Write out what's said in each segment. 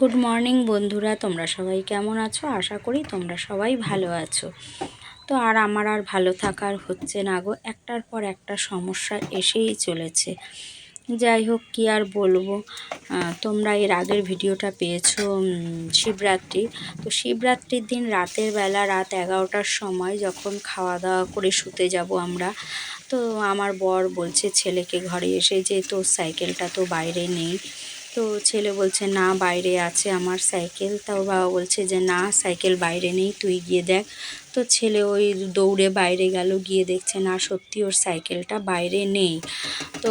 Good morning বন্ধুরা। তোমরা সবাই কেমন আছো? আশা করি তোমরা সবাই ভালো আছো। তো আর আমার আর ভালো থাকার হচ্ছে না গো। একটার পর একটা সমস্যা এসেই চলেছে। যাই হোক, কি আর বলব? তোমরা এর আগের ভিডিওটা পেয়েছ শিবরাত্রি। তো শিবরাত্রির দিন রাতের বেলা, রাত এগারোটার সময় যখন খাওয়া দাওয়া করে শুতে যাব আমরা, তো আমার বর বলছে ছেলেকে ঘরে এসে যে তোর সাইকেলটা তো বাইরে নেই। তো ছেলে বলছে, না, বাইরে আছে আমার সাইকেল। তাও বাবা বলছে যে, না, সাইকেল বাইরে নেই, তুই গিয়ে দেখ। তো ছেলে ওই দৌড়ে বাইরে গেল, গিয়ে দেখছে, না, সত্যি ওর সাইকেলটা বাইরে নেই। তো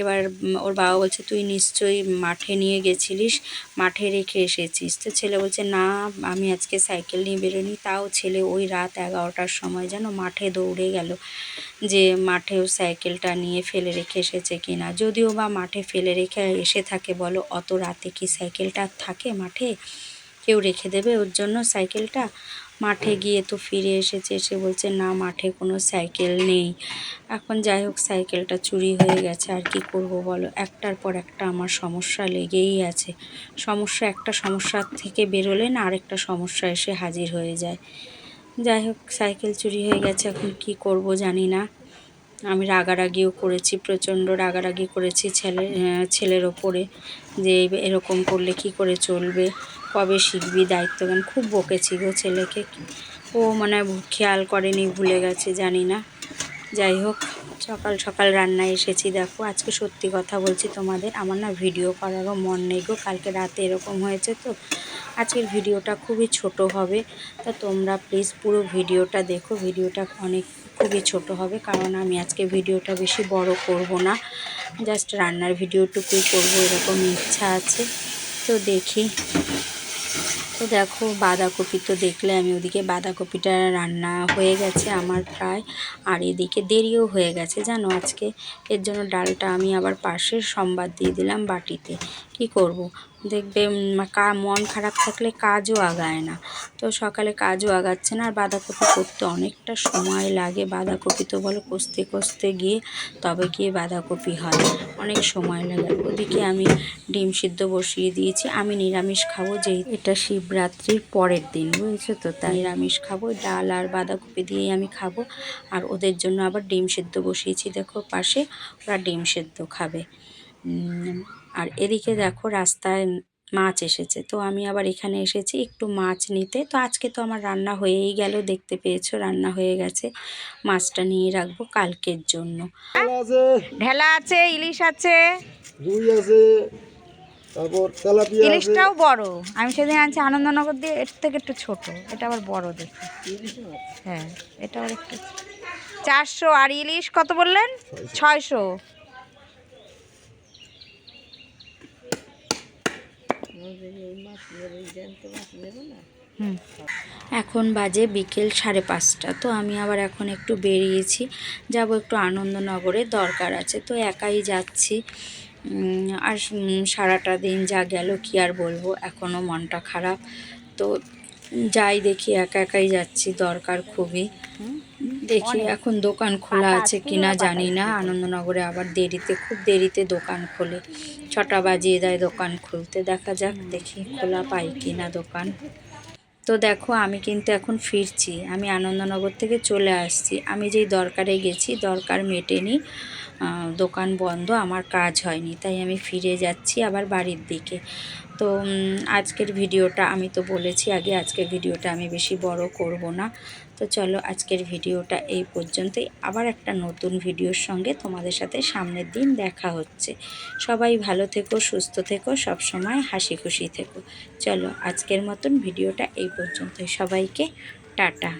এবার ওর বাবা বলছে, তুই নিশ্চয়ই মাঠে নিয়ে গেছিলিস, মাঠে রেখে এসেছিস। তো ছেলে বলছে, না, আমি আজকে সাইকেল নিয়ে বেরোনি তাও ছেলে ওই রাত এগারোটার সময় যেন মাঠে দৌড়ে গেল, যে মাঠেও সাইকেলটা নিয়ে ফেলে রেখে এসেছে কিনা যদিও বা মাঠে ফেলে রেখে এসে থাকে, বলো, অত রাতে কি সাইকেলটা থাকে মাঠে? কেউ রেখে দেবে, ওর জন্য সাইকেলটা। মাঠে গিয়ে তো ফিরে এসেছে এসে বলছে, না, মাঠে কোনো সাইকেল নেই। এখন যাই হোক, সাইকেলটা চুরি হয়ে গেছে, আর কি করব বলো? একটার পর একটা আমার সমস্যা লেগেই আছে। সমস্যা, একটা সমস্যা থেকে বেরোলে না আরেকটা সমস্যা এসে হাজির হয়ে যায়। যাই হোক, সাইকেল চুরি হয়ে গেছে, এখন কি করব জানি না। আমি রাগারাগিও করেছি, প্রচণ্ড রাগারাগি করেছি ছেলে ছেলের ওপরে যে এরকম করলে কি করে চলবে, কবে শিখবি দায়িত্বজ্ঞান। খুব বকেছি গো ছেলেকে। ও মানে খেয়াল করেনি, ভুলে গেছে, জানি না। যাই হোক, সকাল সকাল রান্নায় এসেছি, দেখো আজকে সত্যি কথা বলছি তোমাদের, আমার না ভিডিও করারও মন নেই গো, কালকে রাতে এরকম হয়েছে তো। আজকের ভিডিওটা খুবই ছোট হবে, তা তোমরা প্লিজ পুরো ভিডিওটা দেখো, ভিডিওটা অনেক খুবই ছোট হবে, কারণ আমি আজকে ভিডিওটা বেশি বড় করব না। জাস্ট রান্নার ভিডিওটুকুই করব, এরকম ইচ্ছা আছে। তো দেখি। তো দেখো, বাঁধাকপি তো দেখলে আমি ওদিকে বাঁধাকপিটা রান্না হয়ে গেছে আমার প্রায়। আর এদিকে দেরিও হয়ে গেছে, জানো আজকে। এর জন্য ডালটা আমি আবার পাশে সম্বাদ দিয়ে দিলাম বাটিতে। কি করব। দেখবে কা মন খারাপ থাকলে কাজও আগায় না। তো সকালে কাজও আগাচ্ছে না আর বাঁধাকপি করতে অনেকটা সময় লাগে। বাঁধাকপি তো বলো কষতে কষতে গিয়ে তবে গিয়ে বাঁধাকপি হয় অনেক সময় লাগে। ওদিকে আমি ডিম সিদ্ধ বসিয়ে দিয়েছি আমি নিরামিষ খাব যেই এটা শিবরাত্রির পরের দিন বুঝেছ তো তাই? নিরামিষ খাব ডাল আর বাঁধাকপি দিয়েই আমি খাব। আর ওদের জন্য আবার ডিম সিদ্ধ বসিয়েছি দেখো পাশে ওরা ডিম সিদ্ধ খাবে। আর এদিকে দেখো রাস্তায় মাছ এসেছে। তো আমি আবার এখানে এসেছি একটু মাছ নিতে। তো আজকে তো আমার রান্না হয়েই গেল দেখতে পেয়েছ রান্না হয়ে গেছে। মাছটা নিয়ে রাখব কালকের জন্য। ঢেলা আছে। ইলিশ আছে। রুই আছে তারপর তেলাপিয়া ইলিশটাও বড়। আমি সেদিন আনছি আনন্দনগর দিয়ে এর থেকে একটু ছোট। এটা আবার বড় দেখি। হ্যাঁ এটা আবার একটু চারশো আর ইলিশ কত বললেন? ছয়শো। এখন বাজে বিকেল সাড়ে পাঁচটা, তো আমি আবার এখন একটু বেরিয়েছি। যাব একটু আনন্দনগরে, দরকার আছে, তো একাই যাচ্ছি। আর সারাটা দিন যা গেল কি আর বলব এখনও মনটা খারাপ। তো যাই দেখি একা একাই যাচ্ছি দরকার খুবই। দেখি এখন দোকান খোলা আছে কিনা জানি না আনন্দনগরে আবার দেরিতে খুব দেরিতে দোকান খোলে। ছটা বাজিয়ে দেয় দোকান খুলতে দেখা যাক দেখি খোলা পাই কিনা দোকান। তো দেখো আমি কিন্তু এখন ফিরছি আমি আনন্দনগর থেকে চলে আসছি। আমি যেই দরকারে গেছি দরকার মেটেনি। দোকান বন্ধ, আমার কাজ হয়নি, তাই আমি ফিরে যাচ্ছি আবার বাড়ির দিকে। তো আজকের ভিডিওটা আমি তো বলেছি আগে, আজকের ভিডিওটা আমি বেশি বড় করব না। তো চলো, আজকের ভিডিওটা এই পর্যন্তই। আবার একটা নতুন ভিডিওর সঙ্গে তোমাদের সাথে সামনের দিন দেখা হচ্ছে। সবাই ভালো থেকো, সুস্থ থেকো, সব সময় হাসি খুশি থেকো। চলো, আজকের মতন ভিডিওটা এই পর্যন্তই। সবাইকে টাটা।